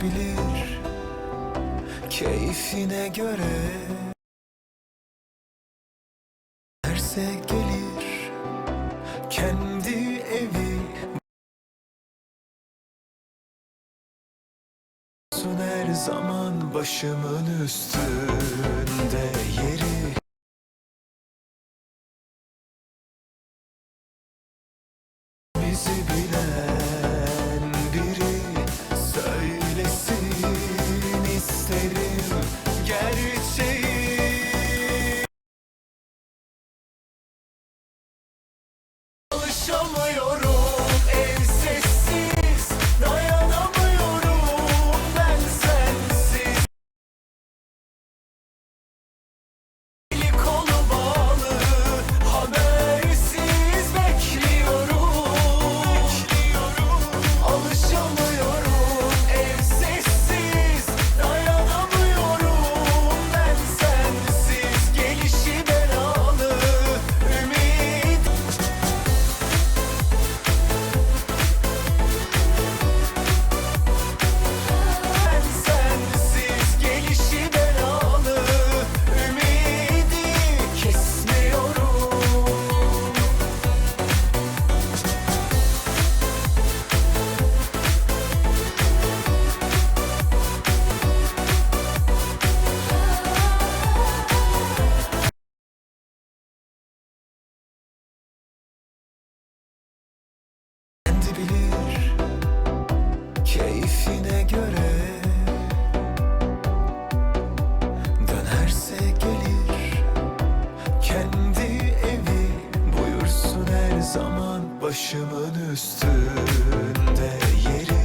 bilir keyfine göre. Derse gelir kendi evi. Sun her zaman başımın üstü. yaşamıyor. Başımın üstünde yerim